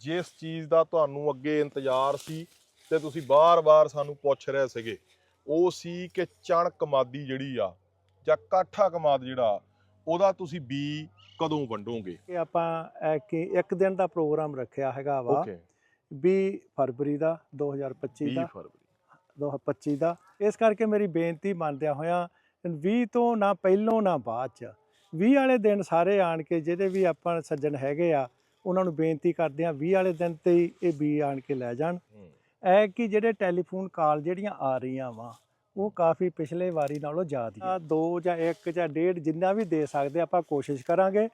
ਜਿਸ ਚੀਜ਼ ਦਾ ਤੁਹਾਨੂੰ ਅੱਗੇ ਇੰਤਜ਼ਾਰ ਸੀ ਤੇ ਤੁਸੀਂ ਬਾਰ-ਬਾਰ ਸਾਨੂੰ ਪੁੱਛ ਰਹੇ ਸੀਗੇ ਉਹ ਸੀ ਕਿ ਚਣਕ ਮਾਦੀ ਜਿਹੜੀ ਆ ਜਾਂ ਕਾਠਾ ਕਮਾਦ ਜਿਹੜਾ ਉਹਦਾ ਤੁਸੀਂ ਬੀ ਕਦੋਂ ਵੰਡੋਗੇ? ਕਿ ਆਪਾਂ ਇਹ ਕਿ ਇੱਕ ਦਿਨ ਦਾ ਪ੍ਰੋਗਰਾਮ ਰੱਖਿਆ ਹੈਗਾ ਵਾ। ਓਕੇ। 20 ਫਰਵਰੀ ਦਾ 2025 20 ਦਾ। ਫਰਵਰੀ। 2025 ਦਾ। ਇਸ ਕਰਕੇ ਮੇਰੀ ਬੇਨਤੀ ਮੰਨਦਿਆਂ ਹੋਇਆਂ 20 ਤੋਂ ਨਾ ਪਹਿਲੋਂ ਨਾ ਬਾਅਦ ਚ 20 ਵਾਲੇ ਦਿਨ ਸਾਰੇ ਆਣ ਕੇ ਜਿਹਦੇ ਵੀ ਆਪਾਂ ਸੱਜਣ ਹੈਗੇ ਆ ਉਹਨਾਂ ਨੂੰ ਬੇਨਤੀ ਕਰਦੇ ਆ 20 ਵਾਲੇ ਦਿਨ ਤੇ ਹੀ ਇਹ ਬੀ ਆਣ ਕੇ ਲੈ ਜਾਣ। ਹੂੰ। ਇਹ ਕਿ ਜਿਹੜੇ ਟੈਲੀਫੋਨ ਕਾਲ ਜਿਹੜੀਆਂ ਆ ਰਹੀਆਂ ਵਾ, ਉਹ ਕਾਫੀ ਪਿਛਲੇ ਵਾਰੀ ਨਾਲੋਂ ਜ਼ਿਆਦਾ ਦੋ ਜਾਂ ਇੱਕ ਜਾਂ ਡੇਢ ਜਿੰਨਾ ਵੀ ਦੇ ਸਕਦੇ ਆਪਾਂ ਕੋਸ਼ਿਸ਼ ਕਰਾਂਗੇ।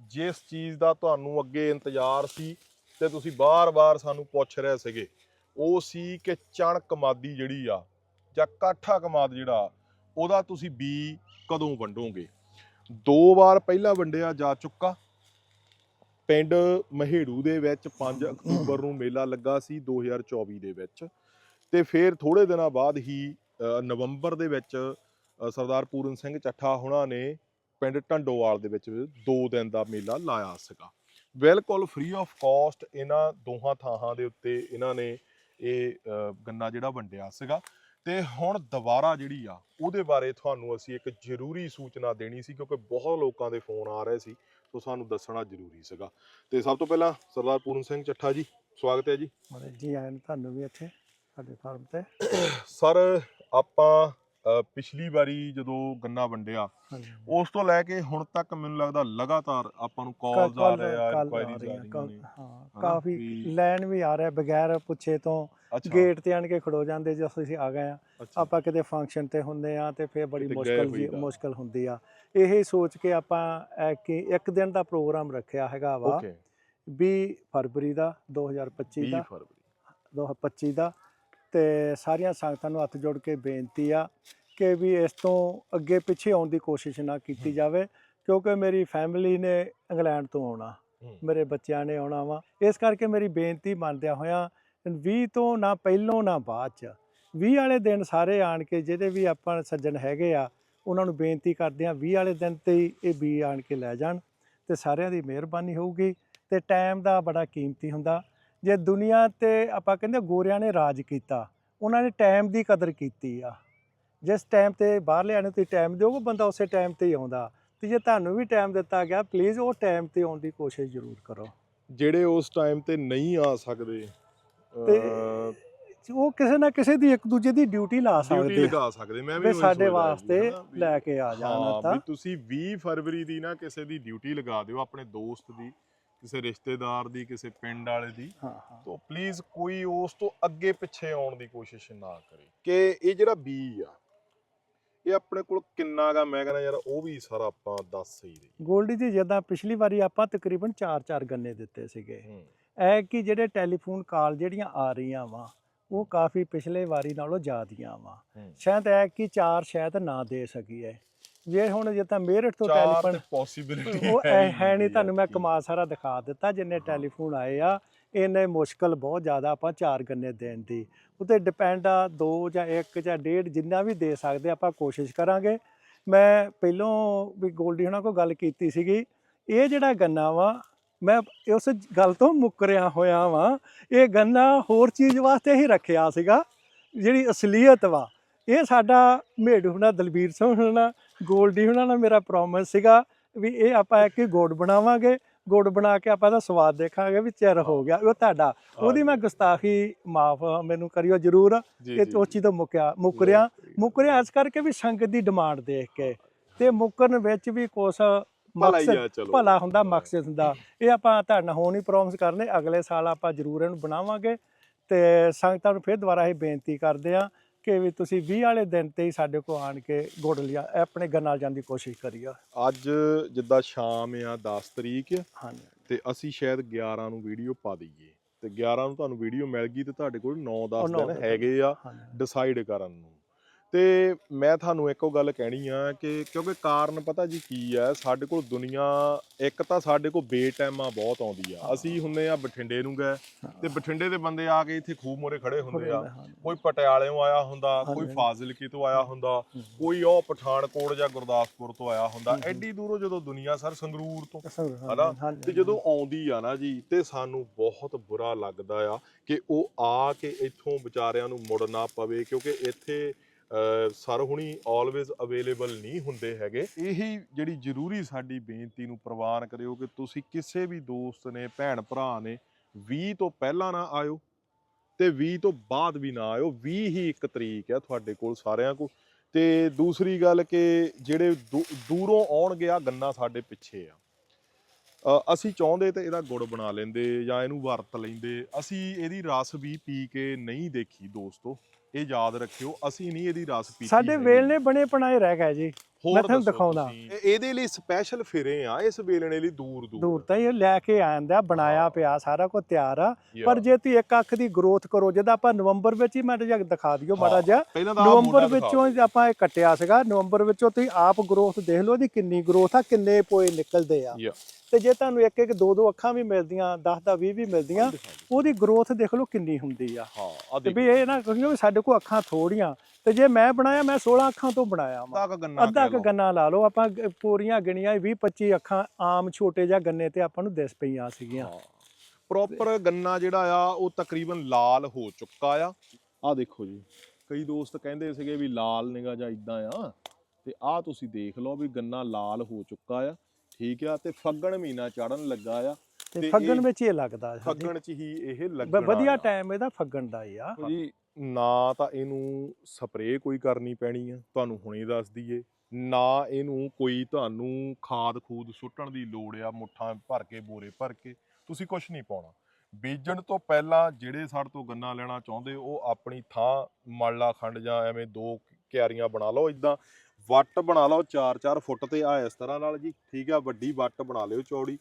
ਜਿਸ ਚੀਜ਼ ਦਾ ਤੁਹਾਨੂੰ ਅੱਗੇ ਇੰਤਜ਼ਾਰ ਸੀ ਤੇ ਤੁਸੀਂ ਬਾਰ-ਬਾਰ ਸਾਨੂੰ ਪੁੱਛ ਰਹੇ ਸੀਗੇ, ਉਹ ਸੀ ਕਿ ਚਣਕ ਮਾਦੀ ਜਿਹੜੀ ਆ ਜਾਂ ਕਾਠਾ ਕਮਾਦ ਜਿਹੜਾ, ਉਹਦਾ ਤੁਸੀਂ ਬੀ ਕਦੋਂ ਵੰਡੋਗੇ? ਦੋ ਵਾਰ ਪਹਿਲਾਂ ਵੰਡਿਆ ਜਾ ਚੁੱਕਾ। ਪਿੰਡ ਮਹੇੜੂ ਦੇ ਵਿੱਚ 5 ਅਕਤੂਬਰ ਨੂੰ ਮੇਲਾ ਲੱਗਾ ਸੀ 2024 ਦੇ ਵਿੱਚ। ਤੇ ਫਿਰ ਥੋੜੇ ਦਿਨਾਂ ਬਾਅਦ ਹੀ ਅ, ਨਵੰਬਰ ਦੇ ਵਿੱਚ ਸਰਦਾਰ ਪੂਰਨ ਸਿੰਘ ਚੱਠਾ ਹੁਣਾਂ ਨੇ ਪਿੰਡ ਢੰਡੋਵਾਲ ਦੇ ਵਿੱਚ ਦੋ ਦਿਨ ਦਾ ਮੇਲਾ ਲਾਇਆ ਸੀਗਾ। ਬਿਲਕੁਲ ਫ੍ਰੀ ਆਫ ਕਾਸਟ ਇਹਨਾਂ ਦੋਹਾਂ ਥਾਵਾਂ ਦੇ ਉੱਤੇ ਇਹਨਾਂ ਨੇ ਇਹ ਗੰਨਾ ਜਿਹੜਾ ਵੰਡਿਆ ਸੀਗਾ। ਤੇ ਹੁਣ ਦੁਬਾਰਾ ਜਿਹੜੀ ਆ ਉਹਦੇ ਬਾਰੇ ਤੁਹਾਨੂੰ ਅਸੀਂ ਇੱਕ ਜ਼ਰੂਰੀ ਸੂਚਨਾ ਦੇਣੀ ਸੀ ਕਿਉਂਕਿ ਬਹੁਤ ਲੋਕਾਂ ਦੇ ਫੋਨ ਆ ਰਹੇ ਸੀ ਸੋ ਸਾਨੂੰ ਦੱਸਣਾ ਜ਼ਰੂਰੀ ਸੀਗਾ। ਤੇ ਸਭ ਤੋਂ ਪਹਿਲਾਂ ਸਰਦਾਰ ਪੂਰਨ ਸਿੰਘ ਚੱਠਾ ਜੀ ਸਵਾਗਤ ਹੈ ਜੀ। ਜੀ ਆਇਆਂ ਨੂੰ ਤੁਹਾਨੂੰ ਵੀ ਇੱਥੇ ਸਾਡੇ ਫਾਰਮ ਤੇ। ਸਰ ਆਪਾਂ ਅ, ਪਿਛਲੀ ਵਾਰੀ ਜਦੋਂ ਗੰਨਾ ਵੰਡਿਆ ਹਾਂਜੀ ਉਸ ਤੋਂ ਲੈ ਕੇ ਹੁਣ ਤੱਕ ਮੈਨੂੰ ਲੱਗਦਾ ਲਗਾਤਾਰ ਆਪਾਂ ਨੂੰ ਕਾਲਸ ਆ ਰਹੇ ਆ ਇਨਕੁਆਇਰੀਜ਼ ਆ ਰਹੀਆਂ ਨੇ। ਹਾਂ ਕਾਫੀ ਵੀ- ਲੈਣ ਵੀ ਆ ਰਿਹਾ ਬਗੈਰ ਪੁੱਛੇ ਤੋਂ। ਗੇਟ ਤੇ ਆਣ ਕੇ ਖੜੋ ਜਾਂਦੇ ਜਦੋਂ ਅਸੀਂ ਆ ਗਏ ਆ। ਆਪਾਂ ਕਿਤੇ ਫੰਕਸ਼ਨ ਤੇ ਹੁੰਦੇ ਆ ਤੇ ਫਿਰ ਬੜੀ ਮੁਸ਼ਕਲ ਜੀ। ਮੁਸ਼ਕਲ ਹੁੰਦੀ ਆ। ਇਹ ਸੋਚ ਕੇ ਆਪਾਂ ਕਿ ਇੱਕ ਦਿਨ ਦਾ ਪ੍ਰੋਗਰਾਮ ਰੱਖਿਆ ਹੈਗਾ ਵਾ। ਓਕੇ 20 ਫਰਵਰੀ ਦਾ 2025 20 ਦਾ। ਫਰਵਰੀ। 2025 ਦਾ। ਤੇ ਸਾਰੀਆਂ ਸੰਗਤਾਂ ਨੂੰ ਹੱਥ ਜੋੜ ਕੇ ਬੇਨਤੀ ਆ ਕਿ ਵੀ ਇਸ ਤੋਂ ਅੱਗੇ ਪਿੱਛੇ ਆਉਣ ਦੀ ਕੋਸ਼ਿਸ਼ ਨਾ ਕੀਤੀ ਜਾਵੇ ਕਿਉਂਕਿ ਮੇਰੀ ਫੈਮਿਲੀ ਨੇ ਇੰਗਲੈਂਡ ਤੋਂ ਆਉਣਾ। ਮੇਰੇ ਬੱਚਿਆਂ ਨੇ ਆਉਣਾ ਵਾ। ਇਸ ਕਰਕੇ ਮੇਰੀ ਬੇਨਤੀ ਮੰਨਦਿਆਂ ਹੋਇਆਂ 20 ਤੋਂ ਨਾ ਪਹਿਲੋਂ ਨਾ ਬਾਅਦ ਚ। 20 ਵਾਲੇ ਦਿਨ ਸਾਰੇ ਆਣ ਕੇ ਜਿਹੜੇ ਵੀ ਆਪਾਂ ਸੱਜਣ ਹੈਗੇ ਆ, ਉਹਨਾਂ ਨੂੰ ਬੇਨਤੀ ਕਰਦੇ ਆ 20 ਵਾਲੇ ਦਿਨ ਤੇ ਹੀ ਇਹ ਬੀ ਆਣ ਕੇ ਲੈ ਜਾਣ ਤੇ ਸਾਰਿਆਂ ਦੀ ਮਿਹਰਬਾਨੀ ਹੋਊਗੀ ਤੇ ਟਾਈਮ ਦਾ ਬੜਾ ਕੀਮਤੀ ਹੁੰਦਾ। ਜੇ ਦੁਨੀਆ ਤੇ ਆਪਾਂ ਕਹਿੰਦੇ ਗੋਰਿਆਂ ਨੇ ਰਾਜ ਕੀਤਾ, ਉਹਨਾਂ ਨੇ ਟਾਈਮ ਦੀ ਕਦਰ ਕੀਤੀ ਆ। ਜਿਸ ਟਾਈਮ ਤੇ ਬਾਹਰਲੇ ਆਣੇ ਤੁਸੀਂ ਟਾਈਮ ਦਿਓਗੇ, ਬੰਦਾ ਉਸੇ ਟਾਈਮ ਤੇ ਹੀ ਆਉਂਦਾ। ਤੇ ਜੇ ਤੁਹਾਨੂੰ ਵੀ ਟਾਈਮ ਦਿੱਤਾ ਗਿਆ ਪਲੀਜ਼ ਉਹ ਟਾਈਮ ਤੇ ਆਉਣ ਦੀ ਕੋਸ਼ਿਸ਼ ਜ਼ਰੂਰ ਕਰੋ। ਜਿਹੜੇ ਉਸ ਟਾਈਮ ਤੇ ਨਹੀਂ ਆ ਸਕਦੇ ਤੇ ਉਹ ਕਿਸੇ ਨਾ ਕਿਸੇ ਦੀ ਇੱਕ ਦੂਜੇ ਦੀ ਡਿਊਟੀ ਲਾ ਡਿਊਟੀ ਸਕਦੇ। ਆ ਲਗਾ ਸਕਦੇ। ਮੈਂ ਵੀ ਸਾਡੇ ਵਾਸਤੇ ਲੈ ਕੇ ਆ ਜਾਣ ਤਾਂ। ਤੁਸੀਂ 20 ਫਰਵਰੀ ਦੀ ਨਾ ਕਿਸੇ ਦੀ ਡਿਊਟੀ ਲਗਾ ਦਿਓ ਆਪਣੇ ਦੋਸਤ ਦੀ ਕਿਸੇ ਰਿਸ਼ਤੇਦਾਰ ਦੀ ਕਿਸੇ ਪਿੰਡ ਵਾਲੇ ਦੀ। ਤੋ ਪਲੀਜ਼ ਕੋਈ ਉਸ ਤੋਂ ਅੱਗੇ ਪਿੱਛੇ ਆਉਣ ਦੀ ਕੋਸ਼ਿਸ਼ ਨਾ ਕਰੇ। ਕਿ ਇਹ ਜਿਹੜਾ ਬੀ ਆ ਇਹ ਆਪਣੇ ਕੋਲ ਕਿੰਨਾ ਗਾ? ਮੈਂ ਕਹਿੰਦਾ ਯਾਰ ਉਹ ਵੀ ਸਾਰਾ ਆਪਾਂ ਦੱਸ ਸਹੀ ਰਹੀ ਗੋਲਡੀ ਜੀ ਜਿੱਦਾਂ ਪਿਛਲੀ ਵਾਰੀ ਆਪਾਂ ਤਕਰੀਬਨ 4-4 ਗੰਨੇ ਦਿੱਤੇ ਸੀਗੇ। ਹੂੰ। ਇਹ ਕਿ ਜਿਹੜੇ ਟੈਲੀਫੋਨ ਕਾਲ ਜਿਹੜੀਆਂ ਆ ਰਹੀਆਂ ਵਾ ਉਹ ਕਾਫੀ ਪਿਛਲੇ ਵਾਰੀ ਨਾਲੋਂ ਜ਼ਿਆਦੀਆਂ ਵਾ। ਹੂੰ। ਸ਼ਾਇਦ ਇਹ ਕਿ ਚਾਰ ਸ਼ਾਇਦ ਨਾ ਦੇ ਸਕੀਏ। ਜੇ ਹੁਣ ਜੇ ਤਾਂ ਮੇਰਠ ਤੋਂ ਟੈਲੀਫੋਨ ਪੋਸੀਬਿਲਿਟੀ ਉਹ ਐ ਹੈ ਨਹੀਂ ਤੁਹਾਨੂੰ ਮੈਂ ਕਮਾ ਸਾਰਾ ਦਿਖਾ ਦਿੱਤਾ ਜਿੰਨੇ ਟੈਲੀਫੋਨ ਆਏ ਆ। ਇਹਨੇ ਮੁਸ਼ਕਲ ਬਹੁਤ ਜ਼ਿਆਦਾ ਆਪਾਂ ਚਾਰ ਗੰਨੇ ਦੇਣ ਦੀ। ਉਤੇ ਡਿਪੈਂਡ ਆ ਦੋ ਜਾਂ ਇੱਕ ਜਾਂ ਡੇਢ ਜਿੰਨਾ ਵੀ ਦੇ ਸਕਦੇ ਆਪਾਂ ਕੋਸ਼ਿਸ਼ ਕਰਾਂਗੇ। ਮੈਂ ਪਹਿਲੋਂ ਵੀ ਗੋਲਡੀ ਹੁਣਾਂ ਕੋਲ ਗੱਲ ਕੀਤੀ ਸੀਗੀ, ਇਹ ਜਿਹੜਾ ਗੰਨਾ ਵਾ, ਮੈਂ ਉਸ ਗੱਲ ਤੋਂ ਮੁੱਕਰਿਆ ਹੋਇਆ ਵਾਂ। ਇਹ ਗੰਨਾ ਹੋਰ ਚੀਜ਼ ਵਾਸਤੇ ਹੀ ਰੱਖਿਆ ਸੀਗਾ, ਜਿਹੜੀ ਅਸਲੀਅਤ ਵਾ। ਇਹ ਸਾਡਾ ਮੇਢੂ ਹੁਣਾ, ਦਲਬੀਰ ਸਿੰਘ ਹੁਣਾ, ਗੋਲਡੀ ਹੁਣਾਂ ਨਾਲ ਮੇਰਾ ਪ੍ਰੋਮਿਸ ਸੀਗਾ ਵੀ ਇਹ ਆਪਾਂ ਇੱਕ ਹੀ ਗੁੜ ਬਣਾਵਾਂਗੇ। ਗੁੜ ਬਣਾ ਕੇ ਆਪਾਂ ਦਾ ਸਵਾਦ ਦੇਖਾਂਗੇ ਵੀ ਚਿਰ ਹੋ ਗਿਆ। ਉਹ ਤੁਹਾਡਾ। ਉਹਦੀ ਮੈਂ ਗੁਸਤਾਖੀ ਮਾਫ ਮੈਨੂੰ ਕਰਿਓ ਜਰੂਰ। ਇਹ ਚੀਜ਼ ਤੋਂ ਮੁੱਕਿਆ ਮੁੱਕਰਿਆ। ਮੁੱਕਰਿਆ ਇਸ ਕਰਕੇ ਵੀ ਸੰਗਤ ਦੀ ਡਿਮਾਂਡ ਦੇਖ ਕੇ। ਤੇ ਮੁੱਕਰਨ ਵਿੱਚ ਵੀ ਕੁਛ ਮਕਸਦ ਭਲਾ ਹੁੰਦਾ ਮਕਸਦ ਹੁੰਦਾ ਇਹ ਆਪਾਂ ਤੁਹਾਡਾ ਹੋਣ ਪ੍ਰੋਮਿਸ ਕਰਨੇ। ਅਗਲੇ ਸਾਲ ਆਪਾਂ ਜ਼ਰੂਰ ਇਹਨੂੰ ਬਣਾਵਾਂਗੇ। ਤੇ ਸੰਗਤਾਂ ਨੂੰ ਫਿਰ ਦੁਬਾਰਾ ਇਹ ਬੇਨਤੀ ਕਰਦੇ ਆ ਕਿ ਵੀ ਤੁਸੀਂ 20 ਵਾਲੇ ਦਿਨ ਤੇ ਹੀ ਸਾਡੇ ਕੋਲ ਆਣ ਕੇ ਗੁੜ ਲਿਆ ਆਪਣੇ ਗੰਨਾ ਜਾਣ ਦੀ ਕੋਸ਼ਿਸ਼ ਕਰੀਓ ਅੱਜ ਜਿੱਦਾਂ ਸ਼ਾਮ ਆ 10 ਤਰੀਕ ਹਾਂਜੀ। ਤੇ ਅਸੀਂ ਸ਼ਾਇਦ 11 ਨੂੰ ਵੀਡੀਓ ਪਾ ਦਈਏ। ਤੇ 11 ਨੂੰ ਤੁਹਾਨੂੰ ਵੀਡੀਓ ਮਿਲ ਗਈ ਤੇ ਤੁਹਾਡੇ ਕੋਲ 9-10 ਉਹ ਨੌ ਦਿਨ। ਹੈਗੇ ਆ ਡਿਸਾਈਡ ਕਰਨ ਨੂੰ। ਤੇ ਮੈਂ ਤੁਹਾਨੂੰ ਇੱਕੋ ਗੱਲ ਕਹਿਣੀ ਆ ਕਿ ਕਿਉਂਕਿ ਕਾਰਨ ਪਤਾ ਜੀ ਕੀ ਆ ਸਾਡੇ ਕੋਲ ਦੁਨੀਆ ਇੱਕ ਤਾਂ ਸਾਡੇ ਕੋਲ ਬੇਟਾਈਮਾਂ ਬਹੁਤ ਆਉਂਦੀ ਆ ਅਸੀਂ ਹੁੰਨੇ ਆ ਬਠਿੰਡੇ ਨੂੰ ਗਏ ਤੇ ਬਠਿੰਡੇ ਦੇ ਬੰਦੇ ਆ ਕੇ ਇੱਥੇ ਖੂਹ ਮੋਰੇ ਖੜੇ ਹੁੰਦੇ ਆ ਕੋਈ ਪਟਿਆਲੇੋਂ ਆਇਆ ਹੁੰਦਾ ਕੋਈ। ਫਾਜ਼ਿਲਕੀ ਤੋਂ ਆਇਆ ਹੁੰਦਾ। ਕੋਈ ਉਹ ਪਠਾਨਕੋਟ ਜਾਂ ਗੁਰਦਾਸਪੁਰ ਤੋਂ ਆਇਆ ਹੁੰਦਾ। ਐਡੀ ਦੂਰੋਂ ਜਦੋਂ ਦੁਨੀਆ ਸਰ ਸੰਗਰੂਰ ਤੋਂ ਹਨਾ? ਤੇ ਜਦੋਂ ਆਉਂਦੀ ਆ ਨਾ ਜੀ ਤੇ ਸਾਨੂੰ ਬਹੁਤ ਬੁਰਾ ਲੱਗਦਾ ਆ ਕਿ ਉਹ ਆ ਕੇ ਇੱਥੋਂ ਵਿਚਾਰਿਆਂ ਨੂੰ ਮੁੜਨਾ ਪਵੇ ਕਿਉਂਕਿ ਇੱਥੇ ਸਰ ਹੁਣੀ ਆਲਵੇਜ਼ ਅਵੇਲੇਬਲ ਨਹੀਂ ਹੁੰਦੇ ਹੈਗੇ। ਇਹੀ ਜਿਹੜੀ ਜ਼ਰੂਰੀ ਸਾਡੀ ਬੇਨਤੀ ਨੂੰ ਪ੍ਰਵਾਨ ਕਰਿਓ ਕਿ ਤੁਸੀਂ ਕਿਸੇ ਵੀ ਦੋਸਤ ਨੇ, ਭੈਣ ਭਰਾ ਨੇ 20 ਤੋਂ ਪਹਿਲਾਂ ਨਾ ਆਇਓ ਤੇ 20 ਤੋਂ ਬਾਅਦ ਵੀ ਨਾ ਆਇਓ। 20 ਹੀ ਇੱਕ ਤਰੀਕ ਹੈ ਤੁਹਾਡੇ ਕੋਲ ਸਾਰਿਆਂ ਕੋਲ। ਤੇ ਦੂਸਰੀ ਗੱਲ ਕਿ ਜਿਹੜੇ ਦੂ- ਦੂਰੋਂ ਆਉਣਗੇ ਆ ਗੰਨਾ ਸਾਡੇ ਪਿੱਛੇ ਆ। ਅਸੀਂ ਚਾਹੁੰਦੇ ਤੇ ਇਹਦਾ ਗੁੜ ਬਣਾ ਲੈਂਦੇ ਜਾਂ ਇਹਨੂੰ ਵਰਤ ਲੈਂਦੇ। ਅਸੀਂ ਇਹਦੀ ਰਸ ਵੀ ਪੀ ਕੇ ਨਹੀਂ ਦੇਖੀ ਦੋਸਤੋ। ਇਹ ਯਾਦ ਰੱਖਿਓ ਅਸੀਂ ਨਹੀਂ ਇਹਦੀ ਰਸ ਪੀਤੀ ਸਾਡੇ ਹੈਗੀ। ਵੇਲਣੇ ਬਣੇ ਪਣਾਏ ਰਹਿ ਗਏ ਜੀ ਹੋਰ ਮੈਂ ਤੁਹਾਨੂੰ ਦੱਸੋ ਦਿਖਾਉਂਦਾ। ਤੁਸੀਂ। ਇਹ- ਇਹਦੇ ਲਈ ਸਪੈਸ਼ਲ ਫਿਰੇ ਆ ਇਸ ਵੇਲਣੇ ਲਈ ਦੂਰ ਦੂਰ ਦੂਰ ਤਾਂ ਇਹ ਲੈ ਕੇ ਆਂਦਾ ਬਣਾਇਆ। ਪਿਆ ਸਾਰਾ ਕੁਝ ਤਿਆਰ ਆ. ਪਰ ਜੇ ਤੁਸੀਂ ਇੱਕ ਅੱਖ ਦੀ ਗਰੋਥ ਕਰੋ ਜਿਹਦਾ ਆਪਾਂ ਨਵੰਬਰ ਵਿੱਚ ਹੀ ਮੈਂ ਜਗ ਦਿਖਾ ਦਿਓ ਮਾੜਾ ਜਿਹਾ ਪਹਿਲਾਂ ਤਾਂ ਆਹ ਨਵੰਬਰ ਮੋਢਾ ਵਿੱਚੋਂ। ਆਪਾਂ ਇਹ ਕੱਟਿਆ ਸੀਗਾ ਨਵੰਬਰ ਵਿੱਚੋਂ ਤੁਸੀਂ ਆਪ ਗਰੋਥ ਦੇਖ ਲਓ ਇਹਦੀ ਕਿੰਨੀ ਗਰੋਥ ਆ ਕਿੰਨੇ ਪੋਏ ਨਿਕਲਦੇ ਆ. ਤੇ ਜੇ ਤੁਹਾਨੂੰ ਇੱਕ ਇੱਕ ਦੋ ਦੋ ਅੱਖਾਂ ਵੀ ਮਿਲਦੀਆਂ 10 ਦਾ 20 ਵੀ ਮਿਲਦੀਆਂ। ਉਹਦੀ ਗਰੋਥ ਦੇਖ ਲਓ ਕਿੰਨੀ ਹੁੰਦੀ ਆ। ਹਾਂ ਆ ਤੇ ਦੇਖੋ। ਵੀ ਇਹ ਨਾ ਕਹੀਓ ਵੀ ਸਾਡੇ ਕੋਲ ਅੱਖਾਂ ਥੋੜੀਆਂ ਤੇ ਜੇ ਮੈਂ ਬਣਾਇਆ ਮੈਂ 16 ਅੱਖਾਂ ਤੋਂ ਬਣਾਇਆ ਵਾ। ਅੱਧਾ ਕੁ ਗੰਨਾ ਅੱਧਾ ਕਹਿ ਕ ਲਓ। ਗੰਨਾ ਲਾ ਲਓ ਆਪਾਂ ਗ- ਪੂਰੀਆਂ ਗਿਣੀਆਂ 20 25 ਅੱਖਾਂ ਆਮ ਛੋਟੇ ਜਿਹਾ ਗੰਨੇ ਤੇ ਆਪਾਂ ਨੂੰ ਦਿਸ ਪਈਆਂ ਸੀਗੀਆਂ। ਪ੍ਰੋਪਰ ਗੰਨਾ ਜਿਹੜਾ ਆ ਉਹ ਤਕਰੀਬਨ ਲਾਲ ਹੋ ਚੁੱਕਾ ਆ। ਆ ਦੇਖੋ ਜੀ। ਕਈ ਦੋਸਤ ਕਹਿੰਦੇ ਸੀਗੇ ਵੀ ਲਾਲ ਨਿਗਾ ਜਾਂ ਇਦਾਂ ਆ। ਤੇ ਆ ਤੁਸੀਂ ਦੇਖ ਲਓ ਵੀ ਗੰਨਾ ਲਾਲ ਹੋ ਚੁੱਕਾ ਆ। ਠੀਕ ਆ ਤੇ ਫੱਗਣ ਮਹੀਨਾ ਚੜਨ ਲੱਗਾ ਆ ਤੇ ਫੱਗਣ ਵਿੱਚ ਇਹ ਲੱਗਦਾ। ਫੱਗਣ ਚ ਹੀ ਇਹ ਲੱਗਣਾ ਵਧੀਆ। ਟਾਈਮ ਇਹਦਾ ਫੱਗਣ ਦਾ ਹੀ ਆ ਜੀ ਨਾ ਤਾਂ ਇਹਨੂੰ ਸਪਰੇਅ ਕੋਈ ਕਰਨੀ ਪੈਣੀ ਆ ਤੁਹਾਨੂੰ ਹੁਣੇ ਦੱਸ ਦਈਏ ਨਾ ਇਹਨੂੰ ਕੋਈ ਤੁਹਾਨੂੰ ਖਾਦ ਖੂਦ ਸੁੱਟਣ ਦੀ ਲੋੜ ਆ ਮੁੱਠਾਂ ਭਰ ਕੇ ਬੋਰੇ ਭਰ ਕੇ ਤੁਸੀਂ ਕੁਝ ਨਹੀਂ ਪਾਉਣਾ ਬੀਜਣ ਤੋਂ ਪਹਿਲਾਂ ਜਿਹੜੇ ਸਾਡੇ ਤੋਂ ਗੰਨਾ ਲੈਣਾ ਚਾਹੁੰਦੇ ਉਹ ਆਪਣੀ ਥਾਂ ਮੱਲਾ ਖੰਡ ਜਾਂ ਐਵੇਂ ਦੋ ਕਿਆਰੀਆਂ ਬਣਾ ਲਓ ਇਦਾਂ ਵੱਟ ਬਣਾ ਲਓ 4-4 ਫੁੱਟ ਤੇ ਆ ਇਸ ਤਰ੍ਹਾਂ ਨਾਲ ਜੀ। ਠੀਕ ਆ, ਵੱਡੀ ਵੱਟ ਬਣਾ ਲਿਓ ਚੌੜੀ।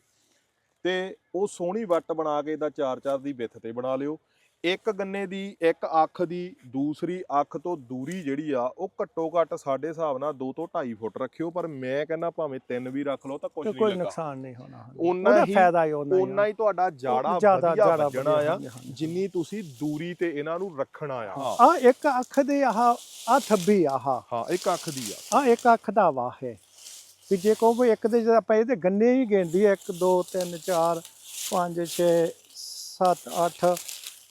ਤੇ ਉਹ ਸੋਹਣੀ ਵੱਟ ਬਣਾ ਕੇ ਇਹਦਾ 4-4 ਦੀ ਵਿੱਥ ਤੇ ਬਣਾ ਲਿਓ। ਇੱਕ ਗੰਨੇ ਦੀ ਇੱਕ ਅੱਖ ਦੀ ਦੂਸਰੀ ਅੱਖ ਤੋਂ ਦੂਰੀ ਜਿਹੜੀ ਆ ਉਹ ਘੱਟੋ ਘੱਟ ਸਾਡੇ ਹਿਸਾਬ ਨਾਲ 2 ਤੋਂ 2.5 ਫੁੱਟ ਰੱਖਿਓ ਪਰ ਮੈਂ ਕਹਿੰਦਾ ਭਾਵੇਂ 3 ਵੀ ਰੱਖ ਲਓ ਤਾਂ ਕੁਝ ਨਹੀਂ ਕੋਈ ਨੁਕਸਾਨ ਨਹੀਂ ਹੋਣਾ ਉਹਦਾ ਹੀ- ਫਾਇਦਾ ਹੀ ਉਹਨਾਂ ਓਨਾ ਹੀ ਤੁਹਾਡਾ ਜਾੜਾ ਵਧੀਆ ਵੱਜਣਾ ਆ। ਜਿੰਨੀ ਤੁਸੀਂ ਦੂਰੀ ਤੇ ਇਹਨਾਂ ਨੂੰ ਰੱਖਣਾ ਆ। ਆ ਇੱਕ ਅੱਖ ਦੇ ਆਹ ਆ ਥੱਬੀ ਆਹ। ਹਾਂ ਇੱਕ ਅੱਖ ਦੀ ਆ। ਆ ਇੱਕ ਅੱਖ ਦਾ ਵਾਹ ਹੈ। ਵੀ ਜੇ ਕਹੋ ਵੀ ਇੱਕ ਦੇ ਜਦ ਆਪਾਂ ਇਹਦੇ ਗੰਨੇ ਹੀ ਗਿਣਦੀ 1 2 3 4 5 6 7 8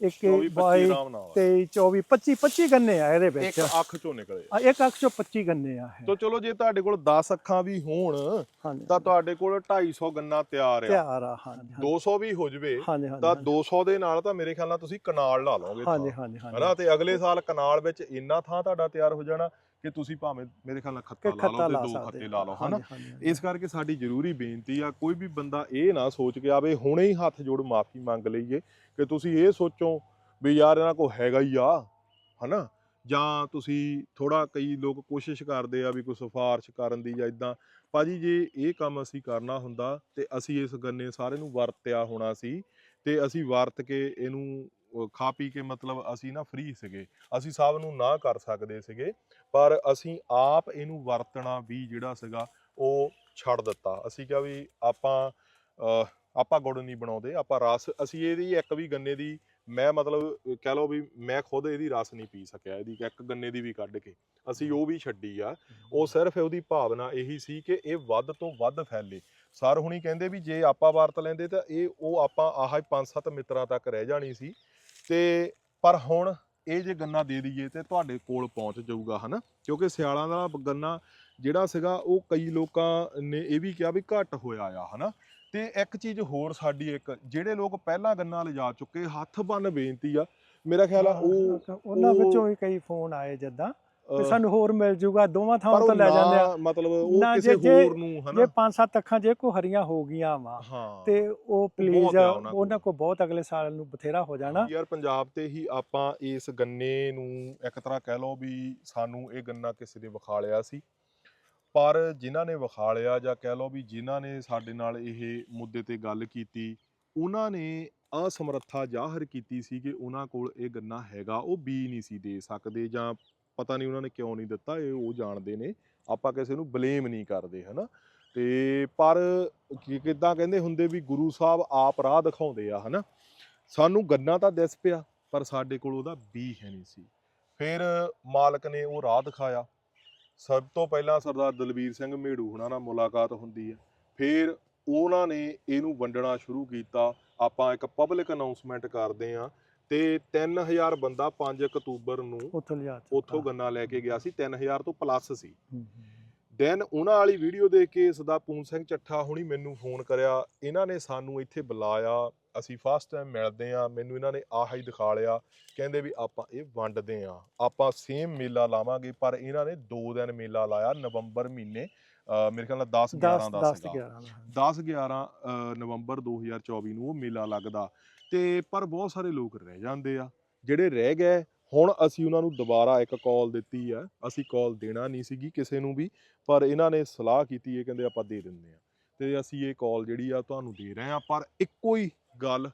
21 24 25 22 ਆਰਾਮ ਨਾਲ ਆ। 23 24 25 25 ਗੰਨੇ ਆ ਇਹਦੇ ਇੱਕ ਵਿੱਚ। ਅੱਖ ਚੋਂ ਨਿਕਲੇ ਆ। ਇੱਕ ਅੱਖ ਚੋਂ 25 ਗੰਨੇ ਆ। ਤੋ ਚਲੋ ਜੇ ਤੁਹਾਡੇ ਕੋਲ 10 ਅੱਖਾਂ ਵੀ ਹੋਣ ਤਾਂ ਤੁਹਾਡੇ ਕੋਲ 250 ਗੰਨਾ ਤਿਆਰ ਆ। ਤਿਆਰ ਆ ਹਾਂਜੀ ਹਾਂਜੀ। 200 ਵੀ ਹੋ ਜਵੇ ਤਾਂ 200 ਦੇ ਨਾਲ ਤਾਂ ਮੇਰੇ ਖਿਆਲ ਨਾਲ ਤੁਸੀਂ ਕਨਾਲ ਲਾ ਲਓਗੇ ਹਾਂਜੀ। ਹਾਂਜੀ ਹਾਂਜੀ। ਹਨਾ ਤੇ ਅਗਲੇ ਸਾਲ ਕਨਾਲ ਵਿੱਚ ਇੰਨਾ ਥਾਂ ਤੁਹਾਡਾ ਤਿਆਰ ਹੋ ਜਾਣਾ ਕਿ ਤੁਸੀਂ ਭਾਵੇਂ ਮੇਰੇ ਖਿਆਲ ਨਾਲ ਖੱਤਾ ਲਾ ਲਓ ਤੇ ਦੋ ਖੱਤੇ ਲਾ ਲਓ ਹਨਾ। ਇਸ ਕਰਕੇ ਸਾਡੀ ਜ਼ਰੂਰੀ ਬੇਨਤੀ ਆ ਕੋਈ ਵੀ ਬੰਦਾ ਇਹ ਨਾ ਸੋਚ ਕੇ ਆਵੇ ਹੁਣੇ ਹੀ ਹੱਥ ਜੋੜ ਮਾਫੀ ਮੰਗ ਲਈਏ ਕਿ ਤੁਸੀਂ ਇਹ ਸੋਚੋ ਵੀ ਯਾਰ ਇਹਨਾਂ ਕੋ ਹੈਗਾ ਹੀ ਆ ਹਨਾ? ਜਾਂ ਤੁਸੀਂ ਥੋੜਾ ਕਈ ਲੋਕ ਕੋਸ਼ਿਸ਼ ਕਰਦੇ ਆ ਵੀ ਕੋਈ ਸਿਫਾਰਿਸ਼ ਕਰਨ ਦੀ ਜਾਂ ਇਦਾਂ ਭਾਜੀ ਜੇ ਇਹ ਕੰਮ ਅਸੀਂ ਕਰਨਾ ਹੁੰਦਾ ਤੇ ਅਸੀਂ ਇਸ ਗੰਨੇ ਸਾਰੇ ਨੂੰ ਵਰਤਿਆ ਹੋਣਾ ਸੀ ਤੇ ਅਸੀਂ ਵਰਤ ਕੇ ਇਹਨੂੰ ਖਾ ਪੀ ਕੇ ਮਤਲਬ ਅਸੀਂ ਨਾ ਫ੍ਰੀ ਸੀਗੇ। ਅਸੀਂ ਸਭ ਨੂੰ ਨਾ ਕਰ ਸਕਦੇ ਸੀਗੇ। ਪਰ ਅਸੀਂ ਆਪ ਇਹਨੂੰ ਵਰਤਣਾ ਵੀ ਜਿਹੜਾ ਸੀਗਾ ਉਹ ਛੱਡ ਦਿੱਤਾ। ਅਸੀਂ ਕਿਹਾ ਵੀ ਆਪਾਂ ਆਪਾਂ ਗੁੜ ਨਹੀਂ ਬਣਾਉਂਦੇ ਆਪਾਂ ਰਸ ਅਸੀਂ ਇਹਦੀ ਇੱਕ ਵੀ ਗੰਨੇ ਦੀ ਮੈਂ ਮਤਲਬ ਕਹਿ ਲਓ ਵੀ ਮੈਂ ਖੁਦ ਇਹਦੀ ਰਸ ਨਹੀਂ ਪੀ ਸਕਿਆ ਇਹਦੀ ਇੱਕ ਗੰਨੇ ਦੀ ਵੀ ਕੱਢ ਕੇ। ਅਸੀਂ ਉਹ ਵੀ ਛੱਡੀ ਆ। ਉਹ ਸਿਰਫ ਉਹਦੀ ਭਾਵਨਾ ਇਹੀ ਸੀ ਕਿ ਇਹ ਵੱਧ ਤੋਂ ਵੱਧ ਫੈਲੇ। ਸਰ ਹੁਣੀ ਕਹਿੰਦੇ ਵੀ ਜੇ ਆਪਾਂ ਵਰਤ ਲੈਂਦੇ ਤਾਂ ਇਹ ਉਹ ਆਪਾਂ ਆਹ ਪੰਜ ਸੱਤ ਮਿੱਤਰਾਂ ਤੱਕ ਰਹਿ ਜਾਣੀ ਸੀ। ਤੇ ਪਰ ਹੁਣ ਇਹ ਜੇ ਗੰਨਾ ਦੇ ਦਈਏ ਤੇ ਤੁਹਾਡੇ ਕੋਲ ਪਹੁੰਚ ਜਾਊਗਾ ਹਨਾ? ਕਿਉਂਕਿ ਸਿਆਲਾਂ ਦਾ ਗੰਨਾ ਜਿਹੜਾ ਸੀਗਾ ਉਹ ਕਈ ਲੋਕਾਂ ਨੇ ਇਹ ਵੀ ਕਿਹਾ ਵੀ ਘੱਟ ਹੋਇਆ ਆ ਹਨਾ? ਤੇ ਇੱਕ ਚੀਜ਼ ਹੋਰ ਸਾਡੀ ਇੱਕ ਜਿਹੜੇ ਲੋਕ ਪਹਿਲਾਂ ਗੰਨਾ ਲਿਜਾ ਚੁੱਕੇ ਹੱਥ ਬੰਨ ਬੇਨਤੀ ਆ। ਮੇਰਾ ਖਿਆਲ ਆ ਉਹ ਉਹਨਾਂ ਉਹ- ਵਿੱਚੋਂ ਵੀ ਕਈ ਫੋਨ ਆਏ ਜਦਾਂ। ਤੇ ਸਾਨੂੰ ਹੋਰ ਮਿਲ ਜੂਗਾ ਦੋਵਾਂ ਥਾਵਾਂ ਤੋਂ ਲੈ ਜਾਂਦੇ ਆ। ਮਤਲਬ ਉਹ ਕਿਸੇ ਜੇ- ਜੇ- ਹੋਰ ਨੂੰ ਜੇ ਹਨਾ ਪੰਜ ਸੱਤ ਅੱਖਾਂ ਜੇ ਕੋ ਹਰੀਆਂ ਹੋ ਗਈਆਂ ਵਾ ਤੇ ਉਹ ਪਲੀਜ਼ ਉਹਨਾਂ ਕੋ ਬਹੁਤ ਅਗਲੇ ਸਾਲ ਨੂੰ ਬਥੇਰਾ ਹੋ ਜਾਣਾ। ਯਾਰ ਪੰਜਾਬ ਤੇ ਹੀ ਆਪਾਂ ਇਸ ਗੰਨੇ ਨੂੰ ਇੱਕ ਤਰ੍ਹਾਂ ਕਹਿ ਲਓ ਵੀ ਸਾਨੂੰ ਇਹ ਗੰਨਾ ਕਿਸੇ ਨੇ ਵਿਖਾ ਲਿਆ ਸੀ। ਪਰ ਜਿਨ੍ਹਾਂ ਨੇ ਵਿਖਾਲਿਆ ਜਾਂ ਕਹਿ ਲਓ ਵੀ ਜਿਨ੍ਹਾਂ ਨੇ ਸਾਡੇ ਨਾਲ ਇਹ ਮੁੱਦੇ ਤੇ ਗੱਲ ਕੀਤੀ ਉਹਨਾਂ ਨੇ ਅਸਮਰੱਥਾ ਜ਼ਾਹਰ ਕੀਤੀ ਸੀ ਕਿ ਉਹਨਾਂ ਕੋਲ ਇਹ ਗੰਨਾ ਹੈਗਾ ਉਹ ਬੀ ਨਹੀਂ ਸੀ ਦੇ ਸਕਦੇ ਜਾਂ ਪਤਾ ਨਹੀਂ ਉਹਨਾਂ ਨੇ ਕਿਉਂ ਨਹੀਂ ਦਿੱਤਾ, ਇਹ ਉਹ ਜਾਣਦੇ ਨੇ, ਆਪਾਂ ਕਿਸੇ ਨੂੰ ਬਲੇਮ ਨਹੀਂ ਕਰਦੇ, ਹਨਾ? ਤੇ ਪਰ ਕੀ ਕਿਦਾਂ ਕਹਿੰਦੇ ਹੁੰਦੇ ਵੀ ਗੁਰੂ ਸਾਹਿਬ ਆਪ ਰਾਹ ਦਿਖਾਉਂਦੇ ਆ, ਹਨਾ? ਸਾਨੂੰ ਗੰਨਾ ਤਾਂ ਦਿਸ ਪਿਆ, ਪਰ ਸਾਡੇ ਕੋਲ ਉਹਦਾ ਬੀ ਹੈ ਨਹੀਂ ਸੀ। ਫਿਰ ਮਾਲਕ ਨੇ ਉਹ ਰਾਹ ਦਿਖਾਇਆ। ਸਭ ਤੋਂ ਪਹਿਲਾਂ ਸਰਦਾਰ ਦਲਬੀਰ ਸਿੰਘ ਮੇੜੂ ਹੁਣਾਂ ਨਾਲ ਮੁਲਾਕਾਤ ਹੁੰਦੀ ਹੈ। ਫਿਰ ਉਹਨਾਂ ਨੇ ਇਹਨੂੰ ਵੰਡਣਾ ਸ਼ੁਰੂ ਕੀਤਾ। ਆਪਾਂ ਇੱਕ ਪਬਲਿਕ ਅਨਾਉਂਸਮੈਂਟ ਕਰਦੇ ਆ ਤੇ 3000 ਬੰਦਾ 5 ਅਕਤੂਬਰ ਨੂੰ ਉੱਥੋਂ ਲਿਆ ਦਿੱਤਾ। ਉੱਥੋਂ ਗੰਨਾ ਲੈ ਕੇ ਗਿਆ ਸੀ 3000 ਤੋਂ ਪਲੱਸ ਸੀ। ਦੈਨ ਉਹਨਾਂ ਵਾਲੀ ਵੀਡੀਓ ਦੇਖ ਕੇ ਸਦਾ ਪੂਨ ਸਿੰਘ ਚੱਠਾ ਹੁਣੀ ਮੈਨੂੰ ਫੋਨ ਕਰਿਆ। ਇਹਨਾਂ ਨੇ ਸਾਨੂੰ ਇੱਥੇ ਬੁਲਾਇਆ। ਅਸੀਂ ਫਸਟ ਟਾਈਮ ਮਿਲਦੇ ਆ ਮੈਨੂੰ ਇਹਨਾਂ ਨੇ ਆਹ ਹੀ ਦਿਖਾ ਲਿਆ। ਕਹਿੰਦੇ ਵੀ ਆਪਾਂ ਇਹ ਵੰਡਦੇ ਆ ਆਪਾਂ ਸੇਮ ਮੇਲਾ ਲਾਵਾਂਗੇ ਪਰ ਇਹਨਾਂ ਨੇ 2 ਦਿਨ ਮੇਲਾ ਲਾਇਆ ਨਵੰਬਰ ਮਹੀਨੇ। ਮੇਰੇ ਖਿਆਲ ਨਾਲ 10 11 10 ਦਾ 10 ਸੀਗਾ। 11 ਦਾ। 10 11 ਅ, ਨਵੰਬਰ 2024 ਨੂੰ ਉਹ ਮੇਲਾ ਲੱਗਦਾ। ਤੇ ਪਰ ਬਹੁਤ ਸਾਰੇ ਲੋਕ ਰਹਿ ਜਾਂਦੇ ਆ ਜਿਹੜੇ ਰਹਿ ਗਏ ਹੁਣ ਅਸੀਂ ਉਹਨਾਂ ਨੂੰ ਦੁਬਾਰਾ ਇੱਕ ਕਾਲ ਦਿੱਤੀ ਆ ਅਸੀਂ ਕਾਲ ਦੇਣਾ ਨਹੀਂ ਸੀਗੀ ਕਿਸੇ ਨੂੰ ਵੀ ਪਰ ਇਹਨਾਂ ਨੇ ਸਲਾਹ ਕੀਤੀ ਹੈ ਕਹਿੰਦੇ ਆਪਾਂ ਦੇ ਦਿੰਦੇ ਆ ਤੇ ਅਸੀਂ ਇਹ ਕਾਲ ਜਿਹੜੀ ਆ ਤੁਹਾਨੂੰ ਦੇ ਰਹੇ ਆ ਪਰ ਇੱਕੋ ਹੀ ਗੱਲ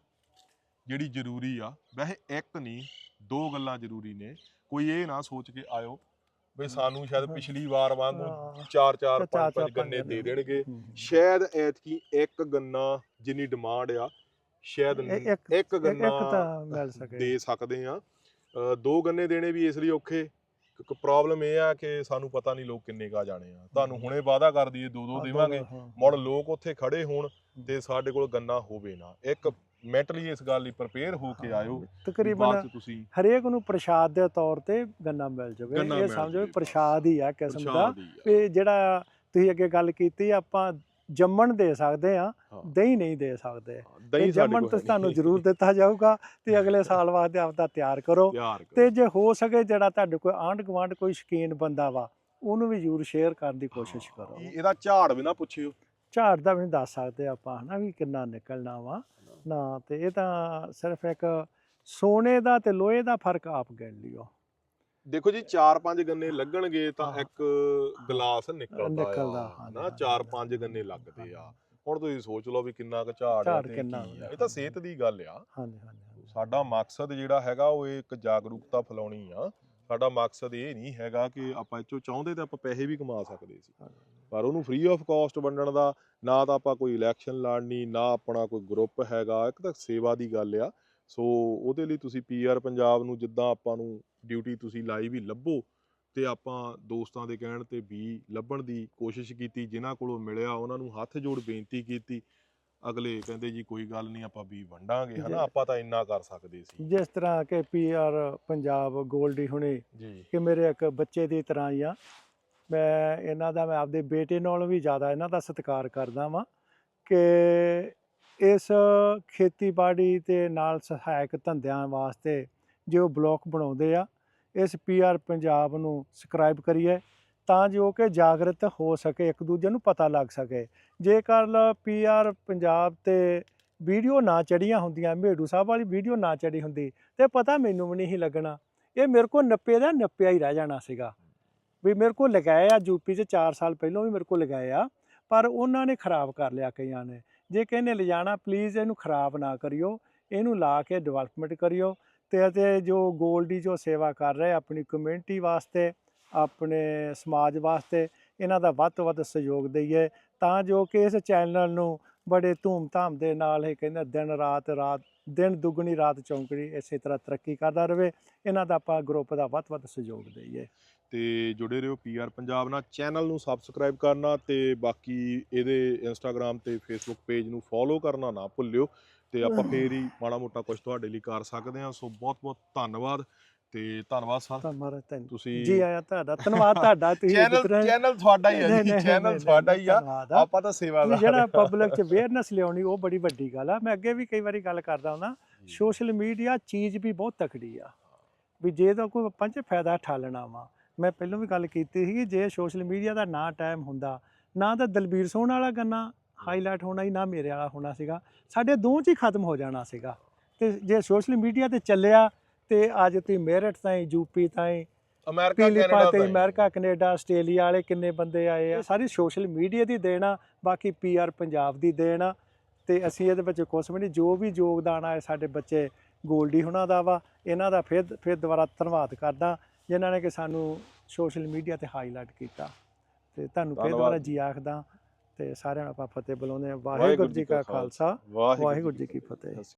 ਜਿਹੜੀ ਜ਼ਰੂਰੀ ਆ ਵੈਸੇ ਇੱਕ ਨਹੀਂ ਦੋ ਗੱਲਾਂ ਜ਼ਰੂਰੀ ਨੇ ਕੋਈ ਇਹ ਨਾ ਸੋਚ ਕੇ ਆਇਓ ਵੀ ਸਾਨੂੰ ਸ਼ਾਇਦ ਪਿਛਲੀ ਵਾਰ ਵਾਂਗੂ। ਚਾਰ ਚਾਰ ਚਾਰ- ਪੰਜ ਚਾਰ ਪੰਜ ਗੰਨੇ ਦੇ। ਦੇਣਗੇ। ਸ਼ਾਇਦ ਐਤਕੀ ਇੱਕ ਗੰਨਾ ਜਿੰਨੀ ਡਿਮਾਂਡ ਆ ਸ਼ਾਇਦ ਇਹ-। ਇੱਕ- ਗੰਨਾ ਦੇ ਸਕਦੇ ਆ ਦੋ ਗੰਨੇ ਦੇਣੇ ਵੀ ਇਸ ਲਈ ਔਖੇ। ਕਿਉਂਕਿ ਪ੍ਰੋਬਲਮ ਇਹ ਆ ਕਿ ਸਾਨੂੰ ਪਤਾ ਨਹੀਂ ਲੋਕ ਕਿੰਨੇ ਕਾ ਜਾਣੇ ਆ। ਤੁਹਾਨੂੰ ਹੁਣੇ ਵਾਅਦਾ ਕਰ ਦਈਏ ਦੋ ਦੋ ਦੇਵਾਂਗੇ। ਮੁੜ ਲੋਕ ਉੱਥੇ ਖੜੇ ਹੋਣ ਤੇ ਸਾਡੇ ਕੋਲ ਗੰਨਾ ਹੋਵੇ ਨਾ। ਇੱਕ ਮੈਂਟਲੀ ਇਸ ਗੱਲ ਲਈ ਪ੍ਰਪੇਅਰ ਹੋ ਕੇ ਆਇਓ ਤਕਰੀਬਨ ਹਰੇਕ ਨੂੰ ਪ੍ਰਸ਼ਾਦ ਦੇ ਤੌਰ ਤੇ ਗੰਨਾ ਮਿਲ ਜਾਵੇ। ਇਹ ਸਮਝੋ ਪ੍ਰਸ਼ਾਦ ਹੀ ਆ ਕਿਸਮ ਦਾ। ਪ੍ਰਸ਼ਾਦ ਹੀ ਆ। ਵੀ ਜਿਹੜਾ ਤੁਸੀਂ ਅੱਗੇ ਗੱਲ ਕੀਤੀ ਆਪਾਂ ਜੰਮਣ ਦੇ ਸਕਦੇ ਆ। ਦਹੀਂ ਨਹੀਂ ਦੇ ਸਕਦੇ। ਦਹੀਂ ਤੇ ਜੰਮਣ ਹੈ ਤੁਹਾਨੂੰ। ਜ਼ਰੂਰ ਦਿੱਤਾ ਜਾਊਗਾ ਤੇ ਅਗਲੇ ਸਾਲ ਵਾਸਤੇ ਆਪਦਾ ਤਿਆਰ ਕਰੋ। ਤੇ ਜੇ ਹੋ ਸਕੇ ਜਿਹੜਾ ਤੁਹਾਡੇ ਕੋਈ ਆਂਢ ਗੁਆਂਢ ਕੋਈ ਸ਼ਕੀਨ ਬੰਦਾ ਵਾ ਉਹਨੂੰ ਵੀ ਜ਼ਰੂਰ ਸ਼ੇਅਰ ਕਰਨ ਦੀ ਕੋਸ਼ਿਸ਼ ਕਰੋ। ਇਹ- ਇਹਦਾ ਝਾੜ ਵੀ ਨਾ ਪੁੱਛਿਓ। ਝਾੜ ਦਾ ਵੀ ਨਹੀਂ ਦੱਸ ਸਕਦੇ ਆਪਾਂ ਹਨਾ ਵੀ ਕਿੰਨਾ ਨਿਕਲਣਾ ਵਾ। ਨਾ ਤੇ ਇਹ ਤਾਂ ਸਿਰਫ ਇੱਕ ਸੋਨੇ ਦਾ ਤੇ ਲੋਹੇ ਦਾ ਫ਼ਰਕ ਆਪ ਗਿਣ ਲਿਓ। ਦੇਖੋ ਜੀ 4-5 ਗੰਨੇ ਲੱਗਣਗੇ ਤਾਂ। ਇੱਕ ਗਲਾਸ ਨਿਕਲਦਾ ਆ। ਨਾ ਹਾਂਜੀ, 4-5 ਗੰਨੇ ਲੱਗਦੇ ਆ। ਹੁਣ ਤੁਸੀਂ ਸੋਚ ਲਓ ਵੀ ਕਿੰਨਾ ਕੁ ਝਾੜ ਤੇ ਕੀ। ਇਹ ਤਾਂ ਸਿਹਤ ਦੀ ਗੱਲ ਆ। ਹਾਂਜੀ ਹਾਂਜੀ ਹਾਂਜੀ। ਸਾਡਾ ਮਕਸਦ ਜਿਹੜਾ ਹੈਗਾ ਉਹ ਇੱਕ ਜਾਗਰੂਕਤਾ ਫੈਲਾਉਣੀ ਆ। ਸਾਡਾ ਮਕਸਦ ਇਹ ਨਹੀਂ ਹੈਗਾ ਕਿ ਆਪਾਂ ਇਹ ਚੋਂ ਚਾਹੁੰਦੇ ਤੇ ਆਪਾਂ ਪੈਸੇ ਵੀ ਕਮਾ ਸਕਦੇ ਸੀ। ਪਰ ਉਹਨੂੰ ਫ੍ਰੀ ਆਫ ਕਾਸਟ ਵੰਡਣ ਦਾ ਨਾ ਤਾਂ ਆਪਾਂ ਕੋਈ ਇਲੈਕਸ਼ਨ ਲੜਨੀ ਨਾ ਆਪਣਾ ਕੋਈ ਗਰੁੱਪ ਹੈਗਾ ਇੱਕ ਤਾਂ ਸੇਵਾ ਦੀ ਗੱਲ ਆ। ਸੋ ਉਹਦੇ ਲਈ ਤੁਸੀਂ ਪੀਆਰ ਪੰਜਾਬ ਨੂੰ ਜਿੱਦਾਂ ਆਪਾਂ ਨੂੰ ਡਿਊਟੀ ਤੁਸੀਂ ਲਾਈ ਵੀ ਲੱਭੋ ਤੇ ਆਪਾਂ ਦੋਸਤਾਂ ਦੇ ਕਹਿਣ ਤੇ ਵੀ ਲੱਭਣ ਦੀ ਕੋਸ਼ਿਸ਼ ਕੀਤੀ ਜਿਨ੍ਹਾਂ ਕੋਲੋਂ ਮਿਲਿਆ ਉਹਨਾਂ ਨੂੰ ਹੱਥ ਜੋੜ ਬੇਨਤੀ ਕੀਤੀ। ਅਗਲੇ ਕਹਿੰਦੇ ਜੀ ਕੋਈ ਗੱਲ ਨਹੀਂ ਆਪਾਂ ਵੀ ਵੰਡਾਂਗੇ। ਹਨਾ? ਆਪਾਂ ਤਾਂ ਇੰਨਾ ਕਰ ਸਕਦੇ ਸੀ। ਜਿਸ ਤਰ੍ਹਾਂ ਕਿ ਪੀਆਰ ਪੰਜਾਬ ਗੋਲਡੀ ਹੁਣੇ ਕਿ ਮੇਰੇ ਇੱਕ ਬੱਚੇ ਦੀ ਤਰ੍ਹਾਂ ਹੀ ਆ। ਮੈਂ ਇਹਨਾਂ ਦਾ ਮੈਂ ਆਪਦੇ ਬੇਟੇ ਨਾਲੋਂ ਵੀ ਜ਼ਿਆਦਾ ਇਹਨਾਂ ਦਾ ਸਤਿਕਾਰ ਕਰਦਾ ਵਾਂ ਕਿ ਇਸ ਖੇਤੀਬਾੜੀ ਤੇ ਨਾਲ ਸਹਾਇਕ ਧੰਦਿਆਂ ਵਾਸਤੇ ਜੋ ਬਲੌਕ ਬਣਾਉਂਦੇ ਆ ਇਸ ਪੀਆਰ ਪੰਜਾਬ ਨੂੰ ਸਬਸਕ੍ਰਾਈਬ ਕਰੀਏ ਤਾਂ ਜੋ ਕਿ ਜਾਗਰਤ ਹੋ ਸਕੇ, ਇੱਕ ਦੂਜੇ ਨੂੰ ਪਤਾ ਲੱਗ ਸਕੇ। ਜੇਕਰ ਪੀਆਰ ਪੰਜਾਬ ਤੇ ਵੀਡੀਓ ਨਾ ਚੜੀਆਂ ਹੁੰਦੀਆਂ ਮੇਡੂ ਸਾਹਿਬ ਵਾਲੀ ਵੀਡੀਓ ਨਾ ਚੜੀ ਹੁੰਦੀ, ਤੇ ਪਤਾ ਮੈਨੂੰ ਵੀ ਨਹੀਂ ਲੱਗਣਾ। ਇਹ ਮੇਰੇ ਕੋਲ ਨੱਪੇ ਦਾ ਨੱਪਿਆ ਹੀ ਰਹਿ ਜਾਣਾ ਸੀਗਾ। ਵੀ ਮੇਰੇ ਕੋਲ ਲਗਾਏ ਆ ਯੂਪੀ 'ਚ 4 ਸਾਲ ਪਹਿਲਾਂ ਵੀ ਮੇਰੇ ਕੋਲ ਲਗਾਏ ਆ, ਪਰ ਉਹਨਾਂ ਨੇ ਖਰਾਬ ਕਰ ਲਿਆ ਕਈਆਂ ਨੇ। ਜੇ ਕਹਿੰਦੇ ਲਿਜਾਣਾ ਪਲੀਜ਼ ਇਹਨੂੰ ਖਰਾਬ ਨਾ ਕਰਿਓ, ਇਹਨੂੰ ਲਾ ਕੇ ਡਿਵੈਲਪਮੈਂਟ ਕਰਿਓ। ਤੇ ਅਤੇ ਜੋ ਗੋਲਡੀ ਜੋ ਸੇਵਾ ਕਰ ਰਹੇ ਆਪਣੀ ਕਮਿਊਨਿਟੀ ਵਾਸਤੇ, ਆਪਣੇ ਸਮਾਜ ਵਾਸਤੇ, ਇਹਨਾਂ ਦਾ ਵੱਧ ਤੋਂ ਵੱਧ ਸਹਿਯੋਗ ਦਈਏ, ਤਾਂ ਜੋ ਕਿ ਇਸ ਚੈਨਲ ਨੂੰ ਬੜੇ ਧੂਮ-ਧਾਮ ਦੇ ਨਾਲ ਇਹ ਕਹਿੰਦਾ ਦਿਨ ਰਾਤ ਰਾਤ, ਦਿਨ ਦੁੱਗਣੀ ਰਾਤ ਚੌਂਕੜੀ ਇਸੇ ਤਰ੍ਹਾਂ ਤਰੱਕੀ ਕਰਦਾ ਰਹੇ ਇਹਨਾਂ ਦਾ ਆਪਾਂ ਗਰੁੱਪ ਦਾ ਵੱਧ ਤੋਂ ਵੱਧ ਸਹਿਯੋਗ ਦਈਏ। ਤੇ ਜੁੜੇ ਰਹੋ ਪੀਆਰ ਪੰਜਾਬ ਨਾਲ ਚੈਨਲ ਨੂੰ ਸਬਸਕ੍ਰਾਈਬ ਕਰਨਾ ਤੇ ਬਾਕੀ ਇਹਦੇ ਇੰਸਟਾਗ੍ਰam ਤੇ ਫੇਸਬੁੱਕ ਪੇਜ ਨੂੰ ਫੋਲੋ ਕਰਨਾ ਨਾ ਭੁੱਲਿਓ। ਤੇ ਆਪਾਂ ਫੇਰ ਹੀ ਮਾੜਾ ਮੋਟਾ ਕੁਝ ਤੁਹਾਡੇ ਲਈ ਕਰ ਸਕਦੇ ਹਾਂ। ਸੋ ਬਹੁਤ ਬਹੁਤ ਧੰਨਵਾਦ ਤੇ ਧੰਨਵਾਦ ਸਰ। ਤੁਸੀਂ ਜੀ ਆਇਆਂ ਤੁਹਾਡਾ। ਧੰਨਵਾਦ ਤੁਹਾਡਾ ਤੁਸੀਂ ਚੈਨਲ ਚੈਨਲ ਤੁਹਾਡਾ ਹੀ ਹੈ ਜੀ ਚੈਨਲ ਤੁਹਾਡਾ ਹੀ ਆ। ਆਪਾਂ ਤਾਂ ਸੇਵਾ ਵੀ ਜਿਹੜਾ ਪਬਲਿਕ 'ਚ ਅਵੇਅਰਨੈਸ ਲਿਆਉਣੀ ਉਹ ਬੜੀ ਵੱਡੀ ਗੱਲ ਆ। ਮੈਂ ਅੱਗੇ ਵੀ ਕਈ ਵਾਰੀ ਗੱਲ ਕਰਦਾ ਹੁੰਦਾ ਸੋਸ਼ਲ ਮੀਡੀਆ ਚੀਜ਼ ਵੀ ਬਹੁਤ ਤਕੜੀ ਆ। ਵੀ ਜੇ ਤਾਂ ਕੋਈ ਪੰਜ ਫਾਇਦਾ ਠਾਲਣਾ ਵਾ। ਮੈਂ ਪਹਿਲਾਂ ਵੀ ਗੱਲ ਕੀਤੀ ਸੀ ਜੇ ਸੋਸ਼ਲ ਮੀਡੀਆ ਦਾ ਨਾ ਟਾਈਮ ਹੁੰਦਾ ਨਾ ਤਾਂ ਦਲਬੀਰ ਸੋਹਣ ਵਾਲਾ ਗੰਨਾ ਹਾਈਲਾਈਟ ਹੋਣਾ ਹੀ ਨਾ ਮੇਰੇ ਵਾਲਾ ਹੋਣਾ ਸੀਗਾ। ਸਾਡੇ ਦੋ ਚ ਹੀ ਖਤਮ ਹੋ ਜਾਣਾ ਸੀਗਾ। ਤੇ ਜੇ ਸੋਸ਼ਲ ਮੀਡੀਆ ਤੇ ਚੱਲਿਆ ਤੇ ਅੱਜ ਤੁਸੀਂ ਮੇਰਠ ਤਾਈਂ ਯੂਪੀ ਤਾਈਂ ਅਮਰੀਕਾ ਕੈਨੇਡਾ ਦਾ ਅਮਰੀਕਾ ਕੈਨੇਡਾ ਆਸਟ੍ਰੇਲੀਆ ਵਾਲੇ ਕਿੰਨੇ ਬੰਦੇ ਆਏ ਆ। ਸਾਰੀ ਸੋਸ਼ਲ ਮੀਡੀਆ ਦੀ ਦੇਣ ਆ ਬਾਕੀ ਪੀਆਰ ਪੰਜਾਬ ਦੀ ਦੇਣ। ਆ ਤੇ ਅਸੀਂ ਇਹਦੇ ਵਿੱਚ ਕੁਛ ਵੀ ਨਹੀਂ ਜੋ ਵੀ ਯੋਗਦਾਨ ਆਏ ਸਾਡੇ ਬੱਚੇ ਗੋਲਡੀ ਹੁਣਾਂ ਦਾ ਵਾ ਇਹਨਾਂ ਦਾ ਫਿਰ ਫਿਰ ਦੁਬਾਰਾ ਧੰਨਵਾਦ ਕਰਦਾ ਜਿਨ੍ਹਾਂ ਨੇ ਕਿ ਸਾਨੂੰ ਸੋਸ਼ਲ ਮੀਡੀਆ ਤੇ ਹਾਈਲਾਈਟ ਕੀਤਾ। ਤੇ ਤੁਹਾਨੂੰ ਫਿਰ ਦੁਬਾਰਾ। ਜੀ ਆਖਦਾ ਤੇ ਸਾਰਿਆਂ ਨੂੰ ਆਪਾਂ ਫਤਿਹ ਬੁਲਾਉਂਦੇ ਹਾਂ। ਵਾਹਿਗੁਰੂ ਜੀ ਕਾ ਖਾਲਸਾ। ਵਾਹਿਗੁਰੂ ਜੀ ਕੀ ਫਤਿਹ।